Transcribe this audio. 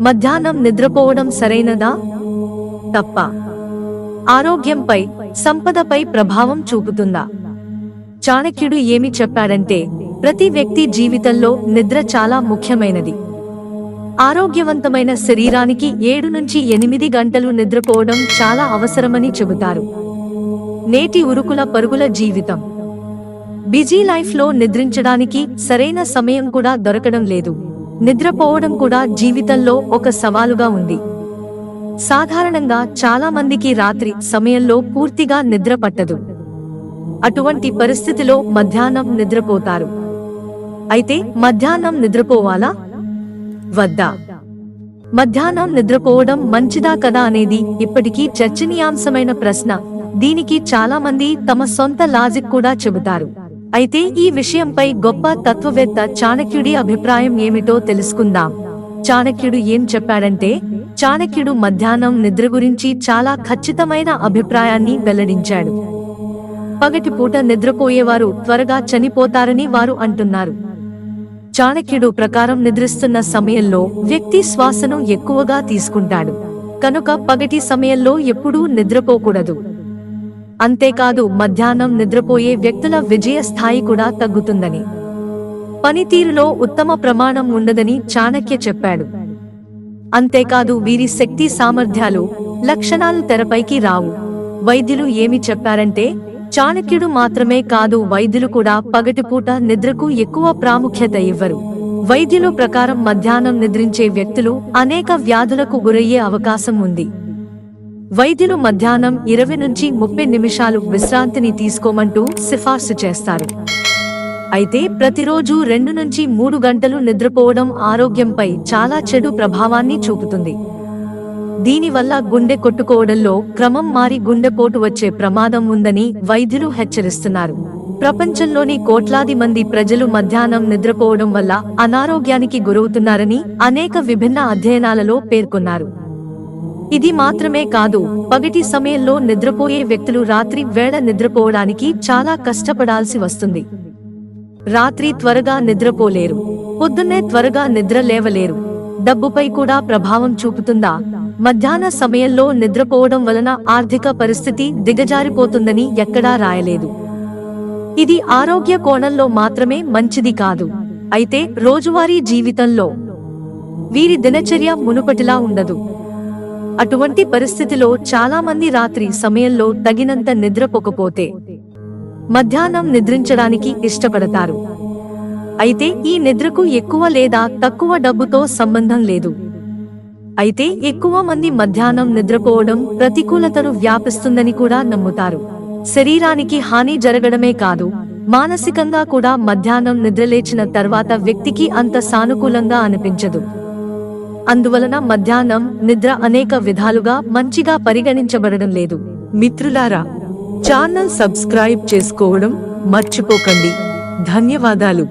మధ్యాహ్నం నిద్రపోవడం సరైనదా? తప్ప. ఆరోగ్యంపై సంపదపై ప్రభావం చూపుతుందా? చాణక్యుడు ఏమి చెప్పాడంటే ప్రతి వ్యక్తి జీవితంలో నిద్ర చాలా ముఖ్యమైనది. ఆరోగ్యవంతమైన శరీరానికి ఏడు నుంచి ఎనిమిది గంటలు నిద్రపోవడం చాలా అవసరమని చెబుతారు. నేటి ఉరుకుల పరుగుల జీవితం. బిజీ లైఫ్లో నిద్రించడానికి సరైన సమయం కూడా దొరకడం లేదు. నిద్రపోవడం కూడా జీవితంలో ఒక సవాలుగా ఉంది. సాధారణంగా చాలా మందికి రాత్రి సమయంలో పూర్తిగా నిద్ర పట్టదు. అటువంటి పరిస్థితిలో మధ్యాహ్నం నిద్రపోతారు. అయితే మధ్యాహ్నం నిద్రపోవాలా? వద్దా? మధ్యాహ్నం నిద్రపోవడం మంచిదా కదా అనేది ఇప్పటికీ చర్చనీయాంశమైన ప్రశ్న. దీనికి చాలా మంది తమ సొంత లాజిక్ కూడా చెబుతారు. అయితే ఈ విషయంపై గొప్ప తత్వవేత్త చాణక్యుడి అభిప్రాయం ఏమిటో తెలుసుకుందాం. చాణక్యుడు ఏం చెప్పాడంటే చాణక్యుడు మధ్యాహ్నం నిద్ర గురించి చాలా ఖచ్చితమైన అభిప్రాయాన్ని వెల్లడించాడు. పగటిపూట నిద్రపోయేవారు త్వరగా చనిపోతారని వారు అంటున్నారు. చాణక్యుడు ప్రకారం నిద్రిస్తున్న సమయంలో వ్యక్తి శ్వాసను ఎక్కువగా తీసుకుంటాడు. కనుక పగటి సమయంలో ఎప్పుడూ నిద్రపోకూడదు. అంతేకాదు మధ్యాహ్నం నిద్రపోయే వ్యక్తుల విజయ స్థాయి కూడా తగ్గుతుందని. పనితీరులో ఉత్తమ ప్రమాణం ఉండదని చాణక్య చెప్పాడు. అంతేకాదు వీరి శక్తి సామర్థ్యాలు లక్షణాలు తెరపైకి రావు. వైద్యులు ఏమి చెప్పారంటే చాణక్యుడు మాత్రమే కాదు వైద్యులు కూడా పగటిపూట నిద్రకు ఎక్కువ ప్రాముఖ్యత ఇవ్వరు. వైద్యుల ప్రకారం మధ్యాహ్నం నిద్రించే వ్యక్తులు అనేక వ్యాధులకు గురయ్యే అవకాశం ఉంది. వైద్యులు మధ్యాహ్నం ఇరవై నుంచి ముప్పై నిమిషాలు విశ్రాంతిని తీసుకోమంటూ సిఫార్సు చేస్తారు. అయితే ప్రతిరోజు రెండు నుంచి మూడు గంటలు నిద్రపోవడం ఆరోగ్యంపై చాలా చెడు ప్రభావాన్ని చూపుతుంది. దీనివల్ల గుండె కొట్టుకోవడంలో క్రమం మారి గుండెపోటు వచ్చే ప్రమాదం ఉందని వైద్యులు హెచ్చరిస్తున్నారు. ప్రపంచంలోని కోట్లాది మంది ప్రజలు మధ్యాహ్నం నిద్రపోవడం వల్ల అనారోగ్యానికి గురవుతున్నారని అనేక విభిన్న అధ్యయనాలలో పేర్కొన్నారు. ఇది మాత్రమే కాదు పగటి సమయంలో నిద్రపోయే వ్యక్తులు రాత్రి వేళ నిద్రపోవడానికి చాలా కష్టపడాల్సి వస్తుంది. రాత్రి త్వరగా నిద్రపోలేరు పొద్దున్నే త్వరగా నిద్ర లేవలేరు. డబ్బుపై కూడా ప్రభావం చూపుతుందా? మధ్యాహ్న సమయంలో నిద్రపోవడం వలన ఆర్థిక పరిస్థితి దిగజారిపోతుందని ఎక్కడా రాయలేదు. ఇది ఆరోగ్య కోణంలో మాత్రమే మంచిది కాదు. అయితే రోజువారీ జీవితంలో వీరి దినచర్య మునుపటిలా ఉండదు. అటువంటి పరిస్థితిలో చాలా మంది రాత్రి సమయంలో తగినంత నిద్రపోకపోతే మధ్యాహ్నం నిద్రించడానికి ఇష్టపడతారు. అయితే ఈ నిద్రకు ఎక్కువ లేదా తక్కువ డబ్బుతో సంబంధం లేదు. అయితే ఎక్కువ మంది మధ్యాహ్నం నిద్రపోవడం ప్రతికూలతను వ్యాపిస్తుందని కూడా నమ్ముతారు. శరీరానికి హాని జరగడమే కాదు మానసికంగా కూడా మధ్యాహ్నం నిద్రలేచిన తర్వాత వ్యక్తికి అంత సానుకూలంగా అనిపించదు. అందువలన మధ్యాహ్నం నిద్ర అనేక విధాలుగా మంచిగా పరిగణించబడడం లేదు. మిత్రులారా ఛానల్ సబ్స్క్రైబ్ చేసుకోవడం మర్చిపోకండి. ధన్యవాదాలు.